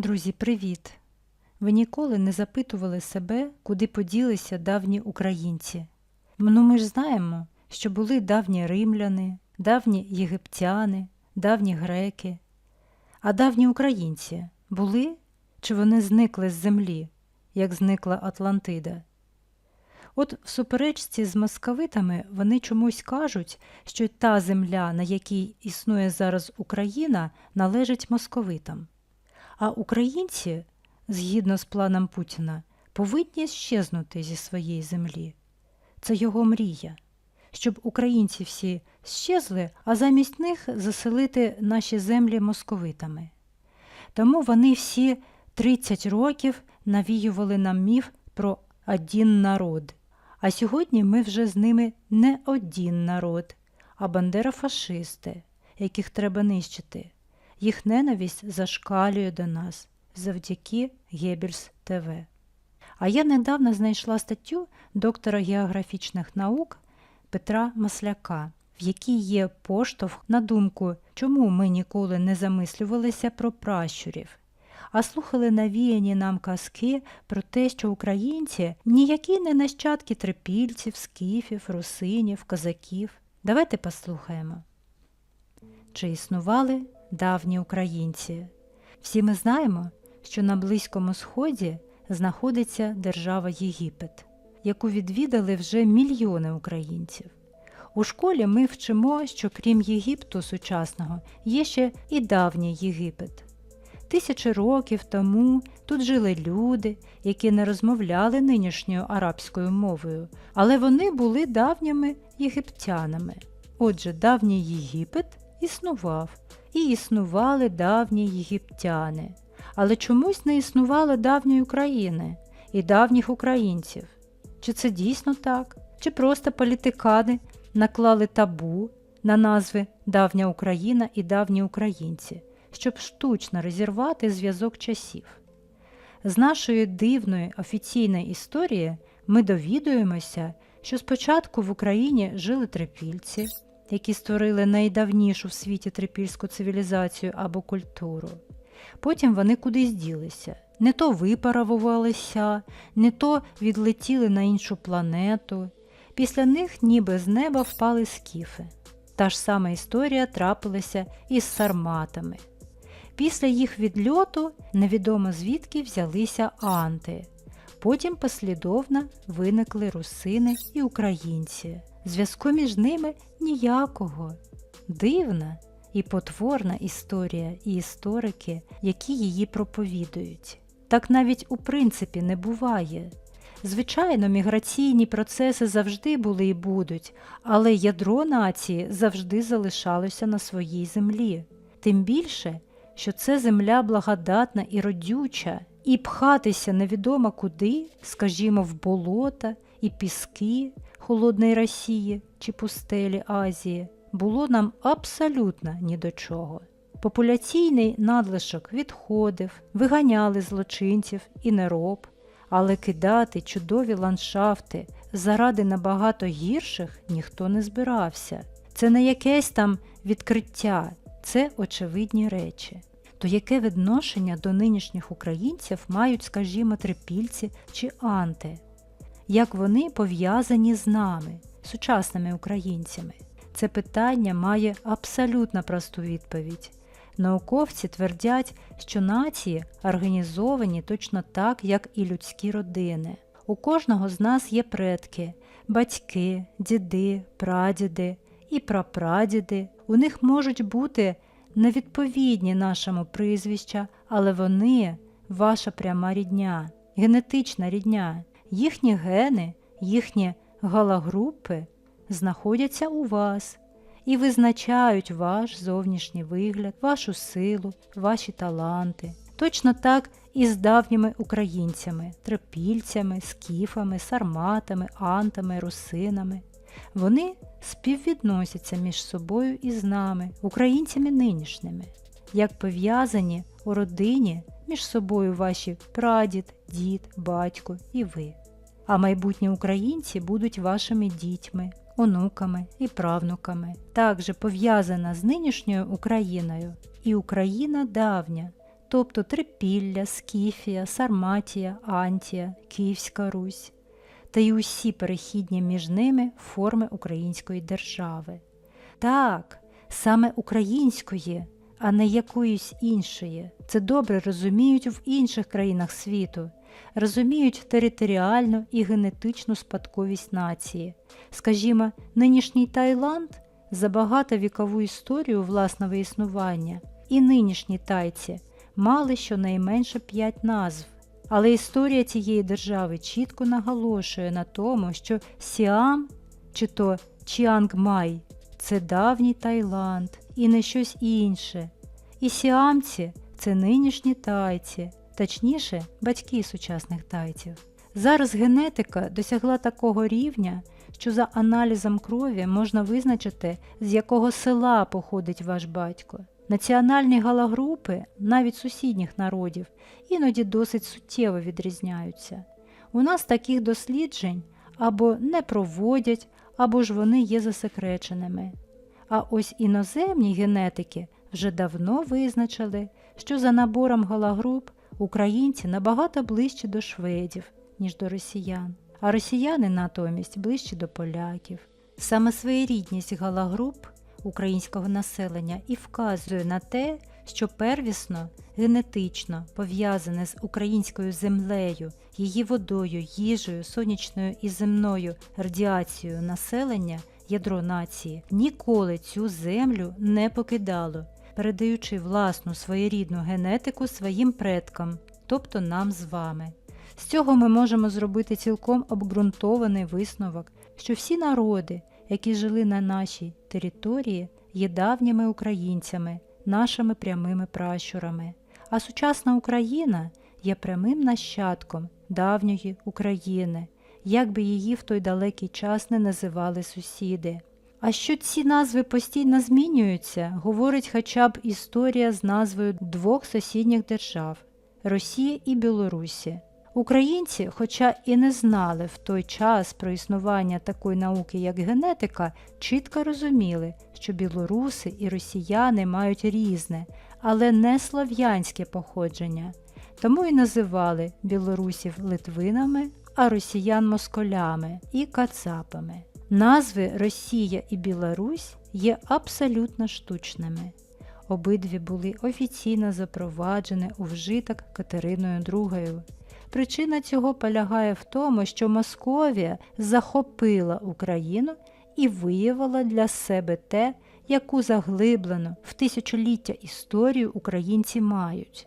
Друзі, привіт! Ви ніколи не запитували себе, куди поділися давні українці. Ну ми ж знаємо, що були давні римляни, давні єгиптяни, давні греки. А давні українці були чи вони зникли з землі, як зникла Атлантида? От в суперечці з московитами вони чомусь кажуть, що та земля, на якій існує зараз Україна, належить московитам. А українці, згідно з планом Путіна, повинні щезнути зі своєї землі. Це його мрія, щоб українці всі щезли, а замість них заселити наші землі московитами. Тому вони всі 30 років навіювали нам міф про один народ. А сьогодні ми вже з ними не один народ, а бандерофашисти, яких треба нищити. Їх ненависть зашкалює до нас завдяки Геббельс ТВ. А я недавно знайшла статтю доктора географічних наук Петра Масляка, в якій є поштовх на думку, чому ми ніколи не замислювалися про пращурів, а слухали навіяні нам казки про те, що українці ніякі не нащадки трипільців, скіфів, русинів, козаків. Давайте послухаємо. Чи існували давні українці? Всі ми знаємо, що на Близькому Сході знаходиться держава Єгипет, яку відвідали вже мільйони українців. У школі ми вчимо, що крім Єгипту сучасного є ще і давній Єгипет. Тисячі років тому тут жили люди, які не розмовляли нинішньою арабською мовою, але вони були давніми єгиптянами. Отже, давній Єгипет існував, і існували давні єгиптяни. Але чомусь не існувало давньої України і давніх українців. Чи це дійсно так? Чи просто політикани наклали табу на назви Давня Україна і давні українці, щоб штучно розірвати зв'язок часів? З нашої дивної офіційної історії ми довідуємося, що спочатку в Україні жили трипільці, які створили найдавнішу в світі трипільську цивілізацію або культуру. Потім вони кудись ділися. Не то випаровувалися, не то відлетіли на іншу планету. Після них ніби з неба впали скіфи. Та ж сама історія трапилася із сарматами. Після їх відльоту невідомо звідки взялися анти. Потім послідовно виникли русини і українці. Зв'язку між ними ніякого. Дивна і потворна історія і історики, які її проповідують. Так навіть у принципі не буває. Звичайно, міграційні процеси завжди були і будуть, але ядро нації завжди залишалося на своїй землі. Тим більше, що це земля благодатна і родюча, і пхатися невідомо куди, скажімо, в болота і піски холодної Росії чи пустелі Азії, було нам абсолютно ні до чого. Популяційний надлишок відходив, виганяли злочинців і нероб, але кидати чудові ландшафти заради набагато гірших ніхто не збирався. Це не якесь там відкриття, це очевидні речі. То яке відношення до нинішніх українців мають, скажімо, трипільці чи анти? Як вони пов'язані з нами, сучасними українцями? Це питання має абсолютно просту відповідь. Науковці твердять, що нації організовані точно так, як і людські родини. У кожного з нас є предки, батьки, діди, прадіди і прапрадіди. У них можуть бути невідповідні нашому прізвища, але вони ваша пряма рідня, генетична рідня. Їхні гени, їхні галогрупи знаходяться у вас і визначають ваш зовнішній вигляд, вашу силу, ваші таланти. Точно так і з давніми українцями, трипільцями, скіфами, сарматами, антами, русинами. Вони співвідносяться між собою і з нами, українцями нинішніми, як пов'язані у родині між собою ваші прадід, дід, батько і ви. А майбутні українці будуть вашими дітьми, онуками і правнуками. Також пов'язана з нинішньою Україною і Україна давня, тобто Трипілля, Скіфія, Сарматія, Антія, Київська Русь та й усі перехідні між ними форми української держави. Так, саме української, а не якоїсь іншої. Це добре розуміють в інших країнах світу, розуміють територіальну і генетичну спадковість нації. Скажімо, нинішній Таїланд за багатовікову історію власного існування і нинішні тайці мали щонайменше п'ять назв. Але історія цієї держави чітко наголошує на тому, що Сіам чи то Чіангмай це давній Таїланд і не щось інше. І сіамці це нинішні тайці, точніше, батьки сучасних тайців. Зараз генетика досягла такого рівня, що за аналізом крові можна визначити, з якого села походить ваш батько. Національні галогрупи, навіть сусідніх народів, іноді досить суттєво відрізняються. У нас таких досліджень або не проводять, або ж вони є засекреченими. А ось іноземні генетики вже давно визначили, що за набором галогруп українці набагато ближче до шведів, ніж до росіян, а росіяни натомість ближче до поляків. Саме своєрідність галогруп українського населення і вказує на те, що первісно генетично пов'язане з українською землею, її водою, їжею, сонячною і земною радіацією населення, ядро нації, ніколи цю землю не покидало, передаючи власну своєрідну генетику своїм предкам, тобто нам з вами. З цього ми можемо зробити цілком обґрунтований висновок, що всі народи, які жили на нашій території, є давніми українцями, нашими прямими пращурами, а сучасна Україна є прямим нащадком давньої України, як би її в той далекий час не називали сусіди. А що ці назви постійно змінюються, говорить хоча б історія з назвою двох сусідніх держав Росії і Білорусі. Українці, хоча і не знали в той час про існування такої науки, як генетика, чітко розуміли, що білоруси і росіяни мають різне, але не слов'янське походження, тому і називали білорусів литвинами, а росіян москалями і кацапами. Назви Росія і Білорусь є абсолютно штучними. Обидві були офіційно запроваджені у вжиток Катериною II. Причина цього полягає в тому, що Московія захопила Україну і виявила для себе те, яку заглиблену в тисячоліття історію українці мають.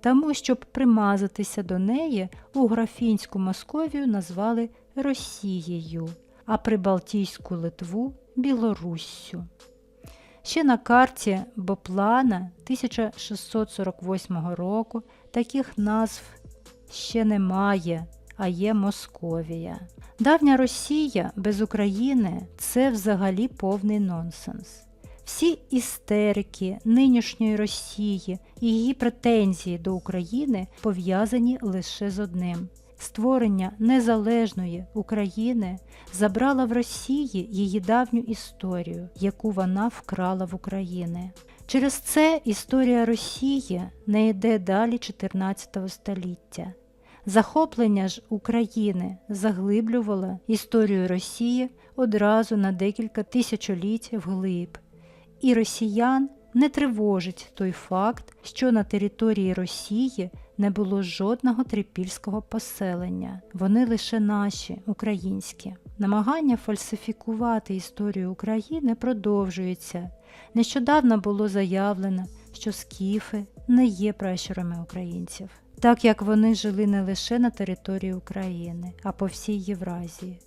Тому, щоб примазатися до неї, у графінську Московію назвали Росією, а Прибалтійську Литву Білоруссю. Ще на карті Боплана 1648 року таких назв ще немає, а є Московія. Давня Росія без України це взагалі повний нонсенс. Всі істерики нинішньої Росії і її претензії до України пов'язані лише з одним. Створення незалежної України забрала в Росії її давню історію, яку вона вкрала в Україні. Через це історія Росії не йде далі 14 століття. Захоплення ж України заглиблювало історію Росії одразу на декілька тисячоліть вглиб, і росіян не тривожить той факт, що на території Росії не було жодного трипільського поселення, вони лише наші, українські. Намагання фальсифікувати історію України продовжується. Нещодавно було заявлено, що скіфи не є пращурами українців так як вони жили не лише на території України, а по всій Євразії.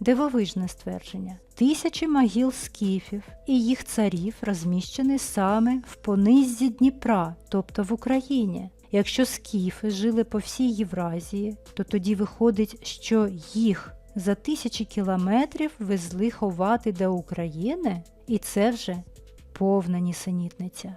Дивовижне ствердження. Тисячі могіл скіфів і їх царів розміщені саме в понизі Дніпра, тобто в Україні. Якщо скіфи жили по всій Євразії, то тоді виходить, що їх за тисячі кілометрів везли ховати до України, і це вже повна нісенітниця.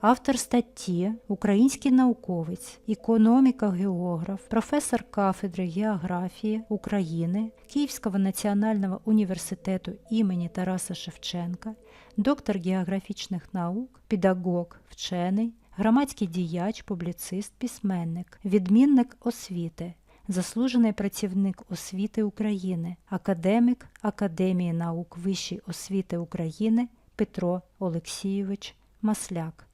Автор статті, український науковець, економіка-географ, професор кафедри географії України Київського національного університету імені Тараса Шевченка, доктор географічних наук, педагог, вчений, громадський діяч, публіцист, письменник, відмінник освіти, заслужений працівник освіти України, академік Академії наук Вищої освіти України Петро Олексійович Масляк.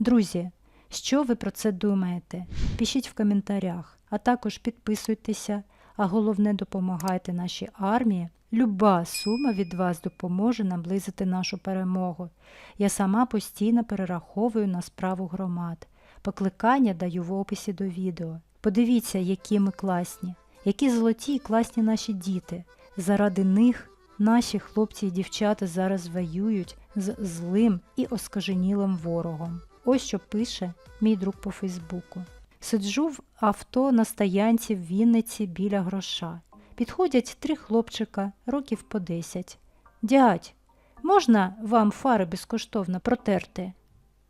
Друзі, що ви про це думаєте? Пишіть в коментарях, а також підписуйтеся, а головне допомагайте нашій армії. Люба сума від вас допоможе наблизити нашу перемогу. Я сама постійно перераховую на справу громад. Покликання даю в описі до відео. Подивіться, які ми класні, які золоті і класні наші діти. Заради них наші хлопці і дівчата зараз воюють з злим і оскаженілим ворогом. Ось що пише мій друг по Фейсбуку. Сиджу в авто на стоянці в Вінниці біля гроша. Підходять три хлопчика, років по десять. Дядь, можна вам фари безкоштовно протерти?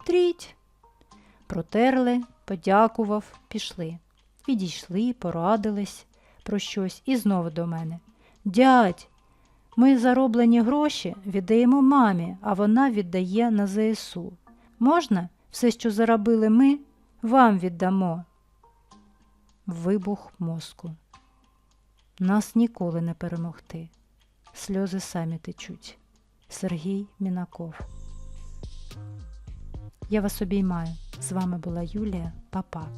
Тріть. Протерли, подякував, пішли. Підійшли, порадились про щось і знову до мене. Дядь, ми зароблені гроші віддаємо мамі, а вона віддає на ЗСУ. Можна все, що заробили ми, вам віддамо. Вибух мозку. Нас ніколи не перемогти. Сльози самі течуть. Сергій Мінаков. Я вас обіймаю. З вами була Юлія Папа.